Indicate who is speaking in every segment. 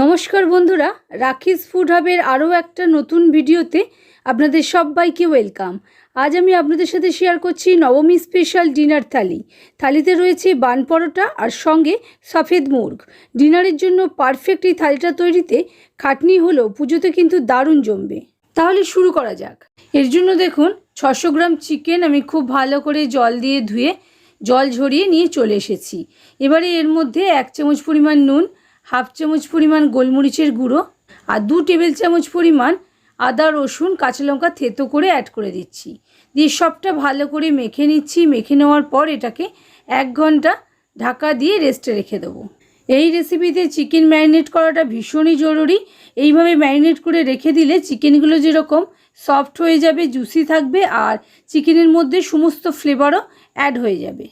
Speaker 1: নমস্কার বন্ধুরা রাখিস ফুড হাবের আরও একটা নতুন ভিডিওতে আপনাদের সবাইকে ওয়েলকাম। আজ আমি আপনাদের সাথে শেয়ার করছি নবমী স্পেশাল ডিনার থালি। থালিতে রয়েছে বান পরোটা আর সঙ্গে সফেদ মুর্গ। ডিনারের জন্য পারফেক্ট এই থালিটা তৈরিতে খাটনি হলেও পুজোতে কিন্তু দারুণ জমবে। তাহলে শুরু করা যাক। এর জন্য দেখুন, ছশো গ্রাম চিকেন আমি খুব ভালো করে জল দিয়ে ধুয়ে জল ঝরিয়ে নিয়ে চলে এসেছি। এবারে এর মধ্যে এক চামচ পরিমাণ নুন হাফ চামচ পরিমাণ গোলমরিচের গুঁড়ো আর দু টেবিল চামচ পরিমাণ আদা, রসুন, কাঁচা লঙ্কা থেতো করে অ্যাড করে দিচ্ছি। দিয়ে সবটা ভালো করে মেখে নিচ্ছি। মেখে নেওয়ার পর এটাকে এক ঘণ্টা ঢাকা দিয়ে রেস্টে রেখে দেবো। এই রেসিপিতে চিকেন ম্যারিনেট করাটা ভীষণই জরুরি। এইভাবে ম্যারিনেট করে রেখে দিলে চিকেনগুলো যেরকম সফট হয়ে যাবে জুসি থাকবে আর চিকেনের মধ্যে সমস্ত ফ্লেভারও অ্যাড হয়ে যাবে।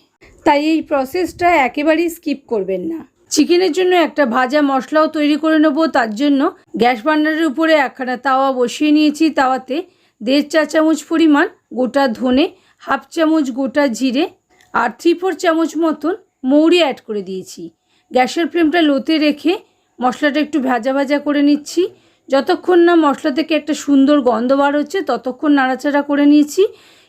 Speaker 1: তাই এই প্রসেসটা একেবারেই স্কিপ করবেন না। চিকেনের জন্য একটা ভাজা মশলাও তৈরি করে নেব, তার জন্য গ্যাস বার্নারের উপরে একখানা তাওয়া বসিয়ে নিয়েছি। তাওয়াতে দেড় চা চামচ পরিমাণ গোটা ধনে, হাফ চামচ গোটা জিরে আর থ্রি ফোর চামচ মতন মৌরি অ্যাড করে দিয়েছি। গ্যাসের ফ্লেমটা লোতে রেখে মশলাটা একটু ভাজা ভাজা করে নিচ্ছি। যতক্ষণ না মশলা থেকে একটা সুন্দর গন্ধ বার হচ্ছে, ততক্ষণ নাড়াচাড়া করে নিয়েছি।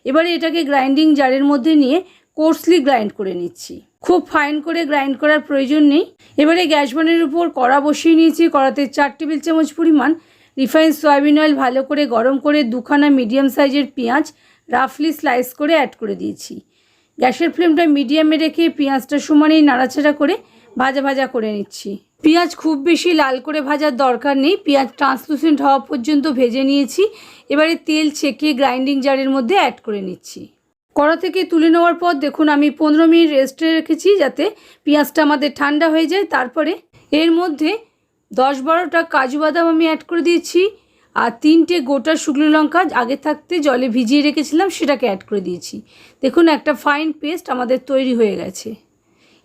Speaker 1: এবারে এটাকে গ্রাইন্ডিং জারের মধ্যে নিয়ে কোর্সলি গ্রাইন্ড করে নিচ্ছি। খুব ফাইন করে গ্রাইন্ড করার প্রয়োজন নেই। এবারে গ্যাস বানের উপর কড়া বসিয়ে নিয়েছি, কড়াতে চার টেবিল চামচ পরিমাণ রিফাইন সয়াবিন অয়েল ভালো করে গরম করে দুখানা মিডিয়াম সাইজের পেঁয়াজ রাফলি স্লাইস করে অ্যাড করে দিয়েছি। গ্যাসের ফ্লেমটা মিডিয়ামে রেখে পেঁয়াজটা সমানেই নাড়াচাড়া করে ভাজা ভাজা করে নিচ্ছি। পেঁয়াজ খুব বেশি লাল করে ভাজার দরকার নেই, পেঁয়াজ ট্রান্সলুসেন্ট হওয়া পর্যন্ত ভেজে নিয়েছি। এবারে তেল ছেঁকে গ্রাইন্ডিং জারের মধ্যে অ্যাড করে নিচ্ছি। কড়া থেকে তুলে নেওয়ার পর দেখুন, আমি পনেরো মিনিট রেস্টে রেখেছি যাতে পেঁয়াজটা আমাদের ঠান্ডা হয়ে যায়। তারপরে এর মধ্যে দশ বারোটা কাজু বাদাম আমি অ্যাড করে দিয়েছি আর তিনটে গোটা শুকনো লঙ্কা, আগে থাকতে জলে ভিজিয়ে রেখেছিলাম, সেটাকে অ্যাড করে দিয়েছি। দেখুন, একটা ফাইন পেস্ট আমাদের তৈরি হয়ে গেছে।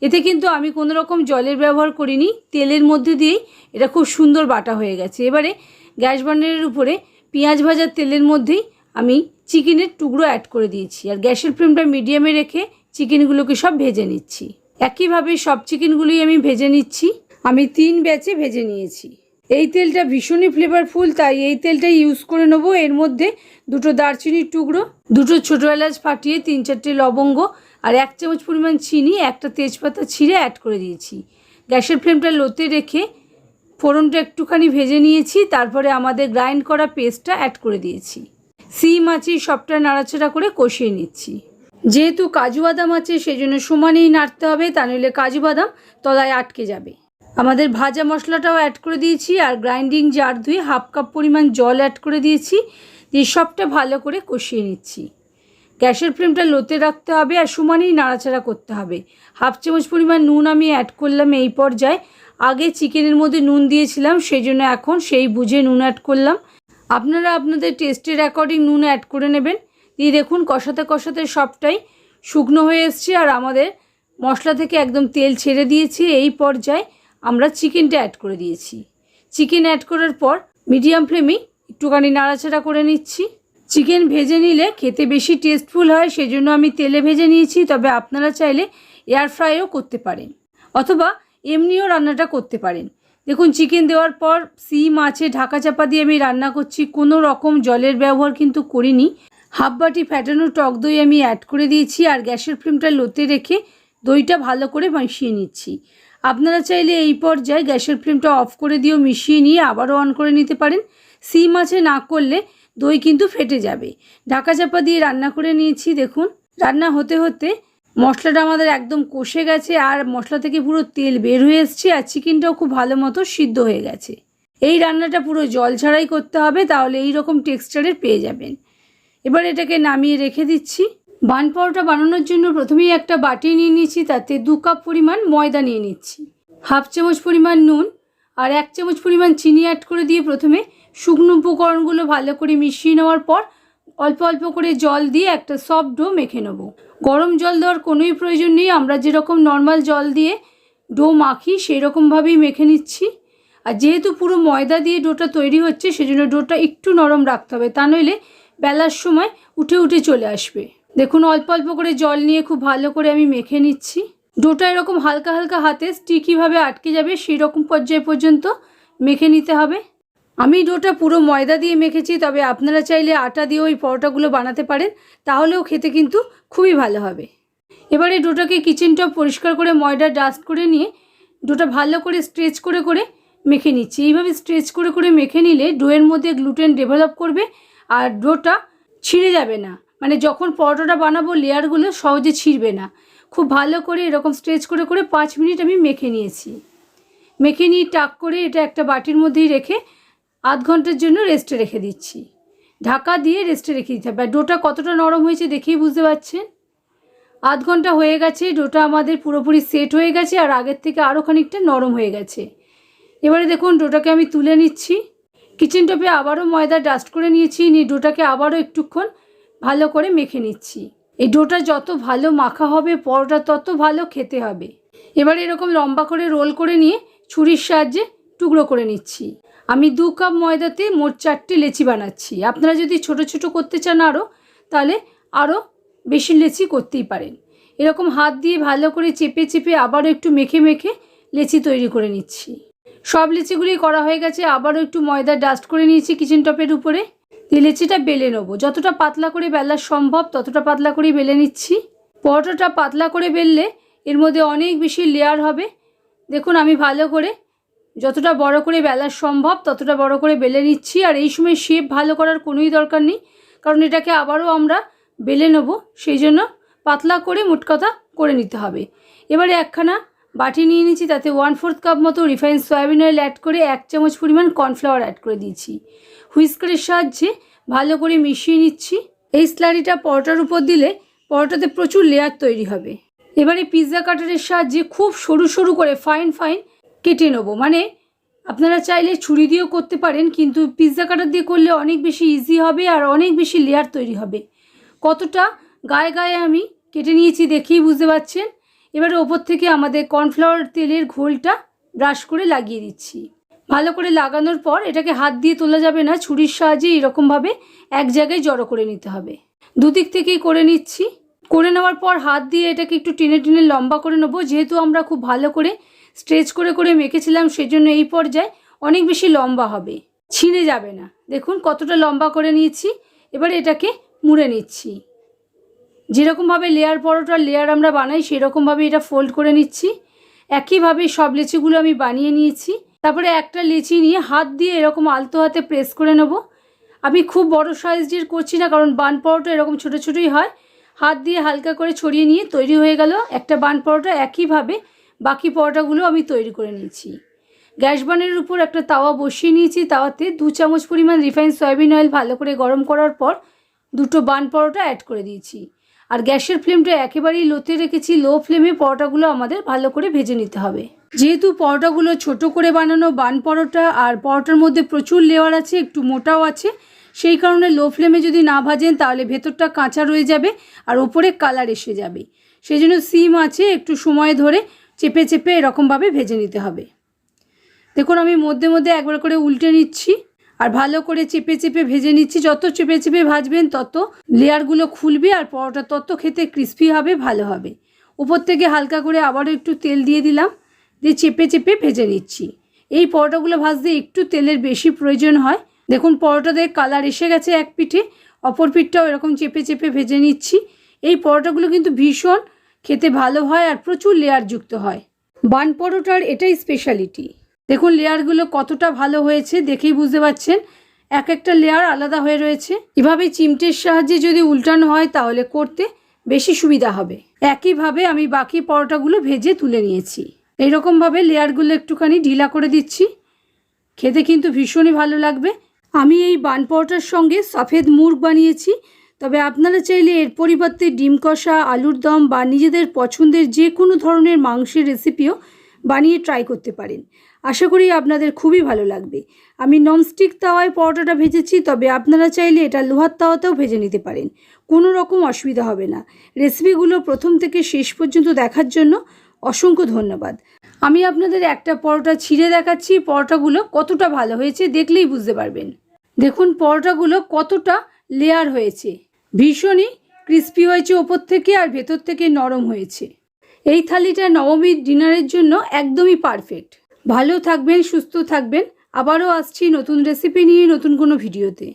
Speaker 1: এতে কিন্তু আমি কোনো রকম জলের ব্যবহার করিনি, তেলের মধ্যে দিয়েই এটা খুব সুন্দর বাটা হয়ে গেছে। এবারে গ্যাস বার্নারের উপরে পেঁয়াজ ভাজার তেলের মধ্যেই আমি চিকেনের টুকরো অ্যাড করে দিয়েছি। আর গ্যাসের ফ্লেমটা মিডিয়ামে রেখে চিকেনগুলোকে সব ভেজে নিচ্ছি। একইভাবে সব চিকেনগুলোই আমি ভেজে নিচ্ছি। আমি তিন ব্যাচে ভেজে নিয়েছি। এই তেলটা ভীষণই ফ্লেভারফুল তাই এই তেলটা ইউজ করে নেব। এর মধ্যে দুটো দারচিনির টুকরো, দুটো ছোটো এলাচ ফাটিয়ে তিন চারটে লবঙ্গ আর এক চামচ পরিমাণ চিনি, একটা তেজপাতা ছিঁড়ে অ্যাড করে দিয়েছি। গ্যাসের ফ্লেমটা লোতে রেখে ফোড়নটা একটুখানি ভেজে নিয়েছি। তারপরে আমাদের গ্রাইন্ড করা পেস্টটা অ্যাড করে দিয়েছি। সিম আছি, সবটা নাড়াচাড়া করে কষিয়ে নিচ্ছি। যেহেতু কাজু বাদাম আছে সেই জন্য সমানেই নাড়তে হবে, তা নইলে কাজু বাদাম তলায় আটকে যাবে। আমাদের ভাজা মশলাটাও অ্যাড করে দিয়েছি, আর গ্রাইন্ডিং জার ধুয়ে হাফ কাপ পরিমাণ জল অ্যাড করে দিয়েছি, দিয়ে সবটা ভালো করে কষিয়ে নিচ্ছি। গ্যাসের ফ্লেমটা লোতে রাখতে হবে, আর সমানেই নাড়াচাড়া করতে হবে। হাফ চামচ পরিমাণ নুন আমি অ্যাড করলাম এই পর্যায়ে। আগে চিকেনের মধ্যে নুন দিয়েছিলাম সেই জন্য এখন সেই বুঝে নুন অ্যাড করলাম। আপনারা আপনাদের টেস্টের অ্যাকর্ডিং নুন অ্যাড করে নেবেন। দিয়ে দেখুন, কষাতে কষাতে সবটাই শুকনো হয়ে এসছে আর আমাদের মশলা থেকে একদম তেল ছেড়ে দিয়েছি। এই পর্যায়ে আমরা চিকেনটা অ্যাড করে দিয়েছি। চিকেন অ্যাড করার পর মিডিয়াম ফ্লেমেই একটুখানি নাড়াচাড়া করে নিচ্ছি। চিকেন ভেজে নিলে খেতে বেশি টেস্টফুল হয়, সেজন্য আমি তেলে ভেজে নিয়েছি। তবে আপনারা চাইলে এয়ার ফ্রাইও করতে পারেন। অথবা এমনিও রান্নাটা করতে পারেন। দেখুন চিকেন দেওয়ার পর সিম আছে ঢাকা চাপা দিয়ে আমি রান্না করছি। কোনো রকম জলের ব্যবহার কিন্তু করিনি। হাফ বাটি ফ্যাটানো টক দই আমি অ্যাড করে দিয়েছি আর গ্যাসের ফ্লেমটা লোতে রেখে দইটা ভালো করে মিশিয়ে নিচ্ছি। আপনারা চাইলে এই পর্যায়ে গ্যাসের ফ্লেমটা অফ করে দিয়েও মিশিয়ে নিয়ে আবারও অন করে নিতে পারেন। সিম আছে না করলে দই কিন্তু ফেটে যাবে। ঢাকা চাপা দিয়ে রান্না করে নিয়েছি, দেখুন। রান্না হতে হতে মশলাটা আমাদের একদম কষে গেছে আর মশলা থেকে পুরো তেল বের হয়ে এসছে আর চিকেনটাও খুব ভালো মতো সিদ্ধ হয়ে গেছে। এই রান্নাটা পুরো জল ছাড়াই করতে হবে, তাহলে এই রকম টেক্সচারের পেয়ে যাবেন। এবার এটাকে নামিয়ে রেখে দিচ্ছি। বান পরোটা বানানোর জন্য প্রথমেই একটা বাটি নিয়ে নিচ্ছি তাতে দু কাপ পরিমাণ ময়দা নিয়ে নিচ্ছি। হাফ চামচ পরিমাণ নুন আর এক চামচ পরিমাণ চিনি অ্যাড করে দিয়ে প্রথমে শুকনো উপকরণগুলো ভালো করে মিশিয়ে নেওয়ার পর অল্প অল্প করে জল দিয়ে একটা সফট ডো মেখে নেব। গরম জল দেওয়ার কোনোই প্রয়োজন নেই, আমরা যেরকম নর্মাল জল দিয়ে ডো মাখি সেই রকমভাবেই মেখে নিচ্ছি। আর যেহেতু পুরো ময়দা দিয়ে ডোটা তৈরি হচ্ছে, সেজন্য ডোটা একটু নরম রাখতে হবে, তা নইলে বেলার সময় উঠে উঠে চলে আসবে। দেখুন, অল্প অল্প করে জল নিয়ে খুব ভালো করে আমি মেখে নিচ্ছি। ডোটা এরকম হালকা হালকা হাতে স্টিকিভাবে আটকে যাবে সেই রকম পর্যায় পর্যন্ত মেখে নিতে হবে। আমি ডোটা পুরো ময়দা দিয়ে মেখেছি, তবে আপনারা চাইলে আটা দিয়ে ওই পরোটাগুলো বানাতে পারেন, তাহলেও খেতে কিন্তু খুবই ভালো হবে। এবারে ডোটাকে কিচেন টপ পরিষ্কার করে ময়দা ডাস্ট করে নিয়ে ডোটা ভালো করে স্ট্রেচ করে করে মেখে নিচ্ছি। এইভাবে স্ট্রেচ করে করে মেখে নিলে ডোয়ের মধ্যে গ্লুটেন ডেভেলপ করবে আর ডোটা ছিঁড়ে যাবে না। মানে যখন পরোটাটা বানাবো, লেয়ারগুলো সহজে ছিঁড়বে না। খুব ভালো করে এরকম স্ট্রেচ করে করে পাঁচ মিনিট আমি মেখে নিয়েছি। মেখে নিয়ে টাক করে এটা একটা বাটির মধ্যেই রেখে আধ ঘণ্টার জন্য রেস্টে রেখে দিচ্ছি। ঢাকা দিয়ে রেস্টে রেখে দিতে হবে। আর ডোটা কতটা নরম হয়েছে দেখেই বুঝতে পারছেন? আধ ঘণ্টা হয়ে গেছে, ডোটা আমাদের পুরোপুরি সেট হয়ে গেছে আর আগের থেকে আরও খানিকটা নরম হয়ে গেছে। এবারে দেখুন, ডোটাকে আমি তুলে নিচ্ছি। কিচেন টপে আবারও ময়দা ডাস্ট করে নিয়েছি, নিয়ে ডোটাকে আবারও একটুক্ষণ ভালো করে মেখে নিচ্ছি। এই ডোটা যত ভালো মাখা হবে, পরোটা তত ভালো খেতে হবে। এবার এরকম লম্বা করে রোল করে নিয়ে ছুরির সাহায্যে টুকরো করে নিচ্ছি। আমি দু কাপ ময়দাতে মোট চারটে লেচি বানাচ্ছি। আপনারা যদি ছোট ছোট করতে চান আরও তাহলে আরও বেশি লেচি করতেই পারেন। এরকম হাত দিয়ে ভালো করে চেপে চেপে আবারও একটু মেখে মেখে লেচি তৈরি করে নিচ্ছি। সব লিচিগুলি করা হয়ে গেছে, আবারও একটু ময়দা ডাস্ট করে নিয়েছি কিচেন টপের উপরে। দিয়ে লেচিটা বেলে নেব। যতটা পাতলা করে বেলা সম্ভব ততটা পাতলা করেই বেলে নিচ্ছি। পরোটাটা পাতলা করে বেললে এর মধ্যে অনেক বেশি লেয়ার হবে। দেখুন, আমি ভালো করে যতটা বড় করে বেলা সম্ভব, ততটা বড় করে বেলে নিচ্ছি। আর এই সময় শেপ ভালো করার কোনোই দরকার নেই, কারণ এটাকে আবারও আমরা বেলে নেব। সেই জন্য পাতলা করে মোট কথা করে নিতে হবে। এবারে একখানা বাটি নিয়ে নিচ্ছি, তাতে ওয়ান ফোর্থ কাপ মতো রিফাইন সয়াবিন অয়েল অ্যাড করে এক চামচ পরিমাণ কর্নফ্লাওয়ার অ্যাড করে দিয়েছি। হুইস্কারের সাহায্যে ভালো করে মিশিয়ে নিচ্ছি। এই স্লারিটা পরোটার উপর দিলে পরোটাতে প্রচুর লেয়ার তৈরি হবে। এবারে পিৎজা কাটারের সাহায্যে খুব সরু সরু করে ফাইন ফাইন কেটে নেব। মানে আপনারা চাইলে ছুরি দিয়েও করতে পারেন, কিন্তু পিৎজা কাটার দিয়ে করলে অনেক বেশি ইজি হবে আর অনেক বেশি লেয়ার তৈরি হবে। কতটা? গায়ে গায়ে আমি কেটে নিয়েছি দেখেই বুঝতে পারছেন। এবারে ওপর থেকে আমাদের কর্নফ্লাওয়ার তেলের ঘোলটা ব্রাশ করে লাগিয়ে দিচ্ছি। ভালো করে লাগানোর পর এটাকে হাত দিয়ে তোলা যাবে না, ছুরির সাহায্যে এরকমভাবে এক জায়গায় জড়ো করে নিতে হবে। দুদিক থেকেই করে নিচ্ছি। করে নেওয়ার পর হাত দিয়ে এটাকে একটু টেনে টেনে লম্বা করে নেব, যেহেতু আমরা খুব ভালো করে স্ট্রেচ করে করে মেখেছিলাম, সেজন্য এই পর্যায়ে অনেক বেশি লম্বা হবে। ছিঁড়ে যাবে না। দেখুন কতটা লম্বা করে নিয়েছি। এবার এটাকে মুড়ে নিচ্ছি। যেরকমভাবে লেয়ার পরোটার লেয়ার আমরা বানাই, সেরকমভাবে এটা ফোল্ড করে নিচ্ছি। একইভাবে সব লেচিগুলো আমি বানিয়ে নিয়েছি। তারপরে একটা লেচি নিয়ে হাত দিয়ে এরকম আলতো হাতে প্রেস করে নেব। আমি খুব বড় সাইজের করছি না, কারণ বান পরোটা এরকম ছোটো ছোটোই হয়। হাত দিয়ে হালকা করে ছড়িয়ে নিয়ে তৈরি হয়ে গেল একটা বান পরোটা। একইভাবে বাকি পরোটাগুলো আমি তৈরি করে নিয়েছি। গ্যাস বানের উপর একটা তাওয়া বসিয়ে নিয়েছি। তাওয়াতে দু চামচ পরিমাণ রিফাইন সয়াবিন অয়েল ভালো করে গরম করার পর দুটো বান পরোটা অ্যাড করে দিয়েছি। আর গ্যাসের ফ্লেমটা একেবারেই লোতে রেখেছি। লো ফ্লেমে পরোটাগুলো আমাদের ভালো করে ভেজে নিতে হবে। যেহেতু পরোটাগুলো ছোট করে বানানো বান পরোটা আর পরোটার মধ্যে প্রচুর লেয়ার আছে, একটু মোটাও আছে, সেই কারণে লো ফ্লেমে যদি না ভাজেন তাহলে ভেতরটা কাঁচা রয়ে যাবে আর ওপরে কালার এসে যাবে। সেই জন্য সিম আছে, একটু সময় ধরে চেপে চেপে এরকমভাবে ভেজে নিতে হবে। দেখুন, আমি মধ্যে মধ্যে একবার করে উল্টে নিচ্ছি আর ভালো করে চেপে চেপে ভেজে নিচ্ছি। যত চেপে চেপে ভাজবেন, তত লেয়ারগুলো খুলবে আর পরোটা তত খেতে ক্রিস্পি হবে, ভালো হবে। উপর থেকে হালকা করে আবারও একটু তেল দিয়ে দিলাম, দিয়ে চেপে চেপে ভেজে নিচ্ছি। এই পরোটাগুলো ভাজতে একটু তেলের বেশি প্রয়োজন হয়। দেখুন পরোটাতে কালার এসে গেছে এক পিঠে, অপর পিঠটাও এরকম চেপে চেপে ভেজে নিচ্ছি। এই পরোটাগুলো কিন্তু ভীষণ খেতে ভালো হয় আর প্রচুর লেয়ার যুক্ত হয়। বান পরোটার এটাই স্পেশালিটি দেখুন লেয়ারগুলো কতটা ভালো হয়েছে দেখেই বুঝতে পারছেন, এক একটা লেয়ার আলাদা হয়ে রয়েছে। এভাবে চিমটের সাহায্যে যদি উল্টানো হয় তাহলে করতে বেশি সুবিধা হবে। একইভাবে আমি বাকি পরোটাগুলো ভেজে তুলে নিয়েছি। এইরকমভাবে লেয়ারগুলো একটুখানি ঢিলা করে দিচ্ছি। খেতে কিন্তু ভীষণই ভালো লাগবে। আমি এই বান পরোটার সঙ্গে সফেদ মুরগ বানিয়েছি। তবে আপনারা চাইলে এর পরিবর্তে ডিম কষা, আলুর দম বা নিজেদের পছন্দের যে কোনো ধরনের মাংসের রেসিপিও বানিয়ে ট্রাই করতে পারেন। আশা করি আপনাদের খুবই ভালো লাগবে। আমি ননস্টিক তাওয়ায় পরোটাটা ভেজেছি, তবে আপনারা চাইলে এটা লোহার তাওয়াতেও ভেজে নিতে পারেন। কোনো রকম অসুবিধা হবে না। রেসিপিগুলো প্রথম থেকে শেষ পর্যন্ত দেখার জন্য অসংখ্য ধন্যবাদ। আমি আপনাদের একটা পরোটা ছিঁড়ে দেখাচ্ছি, পরোটাগুলো কতটা ভালো হয়েছে দেখলেই বুঝতে পারবেন। দেখুন, পরোটাগুলো কতটা লেয়ার হয়েছে। ভীষণই ক্রিস্পি হয়েছে ওপর থেকে আর ভেতর থেকে নরম হয়েছে। এই থালিটা নবমীর ডিনারের জন্য একদমই পারফেক্ট ভালো থাকবেন, সুস্থ থাকবেন। আবারও আসছি নতুন রেসিপি নিয়ে, নতুন কোনো ভিডিওতে।